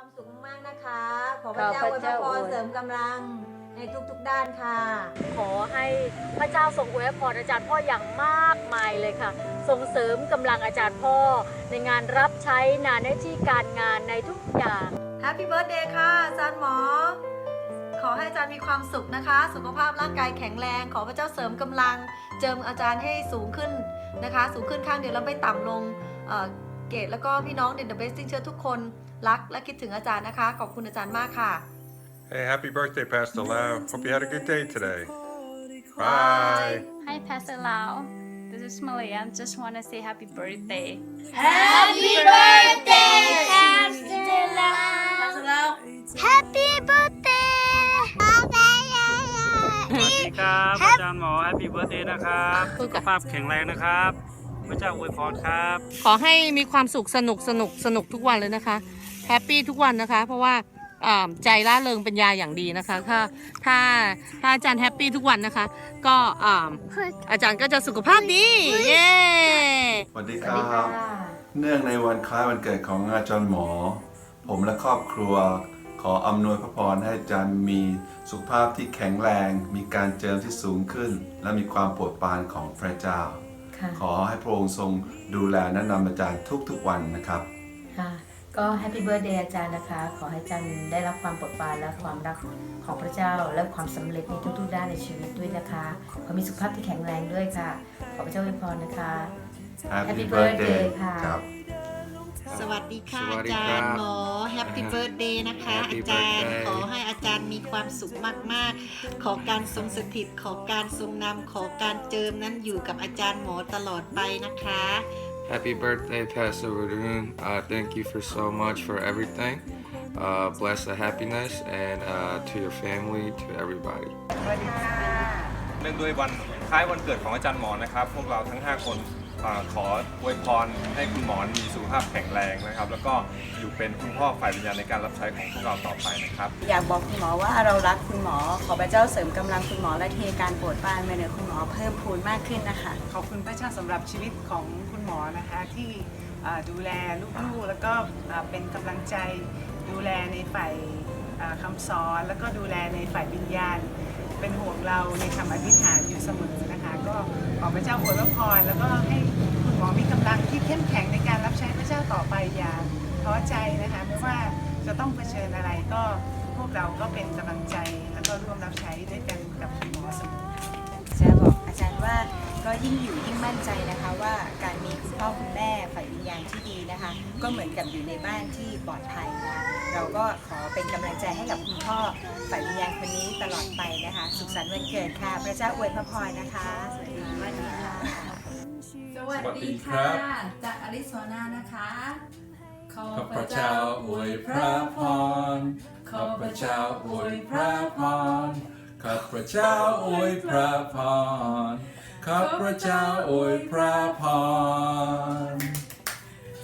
ความสุขมากๆนะคะ ขอพระเจ้าอวยพรเสริมกำลังในทุกๆด้านค่ะ ขอให้พระเจ้าทรงอวยพรอาจารย์พ่ออย่างมากมายเลยค่ะ ส่งเสริมกำลังอาจารย์พ่อ ในงานรับใช้งานหน้าที่การงานในทุกอย่าง Happy Birthday ค่ะอาจารย์หมอ ขอให้อาจารย์มีความสุขนะคะ สุขภาพร่างกายแข็งแรง ขอพระเจ้าเสริมกำลัง เจิมอาจารย์ให้สูงขึ้นนะคะ สูงขึ้นข้างเดียวแล้วไม่ต่ำลงเอ่อ เกดแล้วก็พี่น้องเดนเดอร์เบสติ้งเชิญทุกคนรักและคิดถึงอาจารย์นะคะ ขอบคุณอาจารย์มากค่ะ Hey, happy birthday, Pastor Lau. Hope you had a good day today. Bye. Hi, Pastor Lau. This is Malia. Just want to say happy birthday. Happy birthday, Pastor Lau. Happy birthday. สวัสดีครับอาจารย์หมอแฮปปี้เบิร์ดเดย์นะครับ สุขภาพแข็งแรงนะครับ พระเจ้าอวยพรครับ ขอให้มีความสุขสนุกสนุกสนุกทุกวันเลยนะคะแฮปปี้ทุกวันนะคะ เพราะว่าอ่าใจร่าเริงเป็นยาอย่างดีนะคะ ถ้าถ้าถ้าอาจารย์แฮปปี้ทุกวันนะคะ ก็อ่าอาจารย์ก็จะสุขภาพดีเย้สวัสดีครับ เนื่องในวันคล้ายวันเกิดของอาจารย์หมอ ผมและครอบครัว ขออำนวยพระพรให้อาจารย์มีสุขภาพที่แข็งแรง มีการเจิมที่สูงขึ้น และมีความโปรดปรานของพระเจ้าค่ะ ขอให้พระองค์ทรงดูแลแนะนำอาจารย์ทุกๆวันนะครับ ค่ะ ก็แฮปปี้เบิร์ดเดย์อาจารย์นะคะ ขอให้อาจารย์ได้รับความโปรดปรานและความรักของพระเจ้าและความสำเร็จในทุกๆด้านในชีวิตด้วยนะคะ ขอมีสุขภาพที่แข็งแรงด้วยค่ะ ขอพระเจ้าอวยพรนะคะ Happy Happy birthday birthday ค่ะครับ สวัสดีค่ะสวัอาสดีจาครัรบย์หมอแฮปปี้เบิร์ดเดย์นะคะ Happy อาจารย์ birthday ขอให้อาจารย์มีความสุขมาก ๆ ขอการทรงสถิตขอการทรงนำขอการเจิมนั้นอยู่กับอาจารย์หมอตลอดไปนะคะ Happy birthday, Pastor Varun. Uh, thank you for so much for everything. Uh, bless the happiness and uh, to your family, to everybody. เนื่องด้วยวันคล้ายวันเกิดของอาจารย์หมอนะครับ พวกเราทั้ง 5 คน อ่าขออวยพรให้คุณหมอมีสุขภาพแข็งแรงนะครับ แล้วก็อยู่เป็นคุณพ่อฝ่ายวิญญาณในการรับใช้ของพวกเราต่อไปนะครับ อยากบอกคุณหมอว่าเรารักคุณหมอ ขอพระเจ้าเสริมกำลังคุณหมอและเทการโปรดปรานมาเหนือคุณหมอเพิ่มพูนมากขึ้นนะคะ ขอบคุณพระเจ้าสำหรับชีวิตของคุณหมอนะคะที่เอ่อดูแลลูกๆ แล้วก็เอ่อเป็นกำลังใจดูแลในฝ่ายเอ่อคำสอน แล้วก็ดูแลในฝ่ายวิญญาณ เป็นห่วงเราในคำอธิษฐานอยู่เสมอนะคะ ก็ขอพระเจ้าอวยพรแล้วก็ให้คุณหมอมีกำลังที่เข้มแข็งในการรับใช้พระเจ้าต่อไปอย่าท้อใจนะคะไม่ว่าจะต้องเผชิญอะไรก็พวกเราก็เป็นกำลังใจแล้วก็ร่วมรับใช้ด้วยกันกับคุณหมอเสมอจะบอกอาจารย์ว่าก็ยิ่งอยู่ยิ่งมั่นใจนะคะว่าการมีคุณพ่อคุณแม่ฝ่ายวิญญาณที่ดีนะคะ ก็เหมือนกับอยู่ในบ้านที่ปลอดภัยนะคะ เราก็ขอเป็นกำลังใจให้กับคุณพ่อฝ่ายวิญญาณคนนี้ตลอดไปนะคะ สุขสันต์วันเกิดค่ะ พระเจ้าอวยพระพรนะคะ สวัสดีวันนี้ค่ะ สวัสดีค่ะ จากอริโซนานะคะ ขอพระเจ้าอวยพระพรขอพระเจ้าอวยพระพร ข้าพระเจ้าอวยพระพร ข้าพระเจ้าอวยพระพร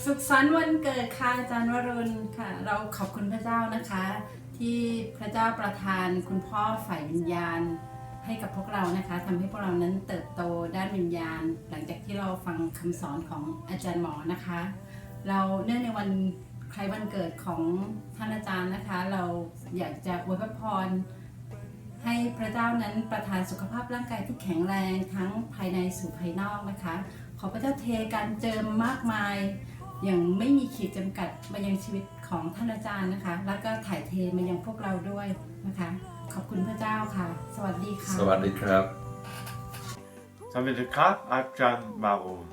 สุขสันต์วันเกิดค่ะอาจารย์วรุณค่ะ เราขอบคุณพระเจ้านะคะ ที่พระเจ้าประทานคุณพ่อฝ่ายวิญญาณให้กับพวกเรานะคะทำให้พวกเรานั้นเติบโตด้านวิญญาณ หลังจากที่เราฟังคำสอนของอาจารย์หมอนะคะ เราเนื่องในวันคล้ายวันเกิดของท่านอาจารย์นะคะ เราอยากจะอวยพรให้พระเจ้านั้นประทานสุขภาพร่างกายที่แข็งแรงทั้งภายในสู่ภายนอกนะคะ ขอพระเจ้าเทการเจิมมากมาย อย่างไม่มีขีดจำกัดมายังชีวิตของท่านอาจารย์นะคะ แล้วก็ถ่ายเทมายังพวกเราด้วยนะคะ ขอบคุณพระเจ้าค่ะ สวัสดีค่ะ สวัสดีครับ สวัสดีครับ อาจารย์มารูน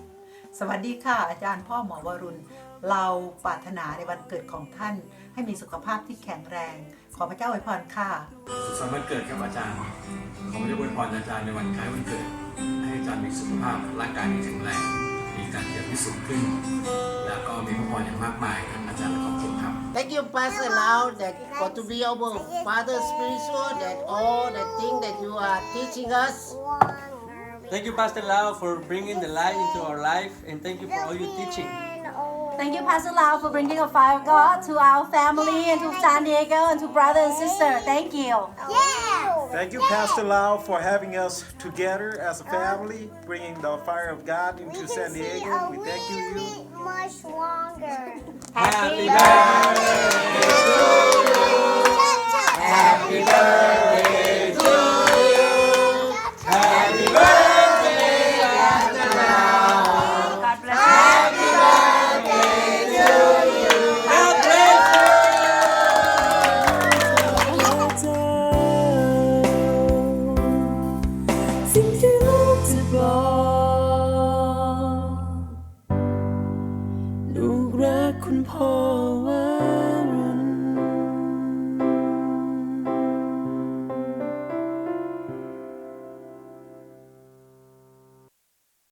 สวัสดีค่ะ อาจารย์พ่อหมอวรุณ เราปรารถนาในวันเกิดของท่าน ให้มีสุขภาพที่แข็งแรง ขอพระเจ้าอวยพรค่ะสุขสันต์วันเกิดครับอาจารย์ ขอพระเจ้าอวยพรอาจารย์ในวันคล้ายวันเกิด ให้อาจารย์มีสุขภาพร่างกายที่แข็งแรง มีการเกิดที่สูงขึ้น แล้วก็มีพระพรอย่างมากมายครับอาจารย์ขอบคุณครับ Thank you Pastor Lau that for to be our Father spiritual that all the thing that you are teaching us Thank you Pastor Lau for bringing the light into our life and thank you for all your teaching Thank you Pastor Lau for bringing a fire of God to our family and to San Diego and to brother and sister Thank you Thank you Pastor Lau for having us together as a family bringing the fire of God into San Diego we thank you you Happy birthday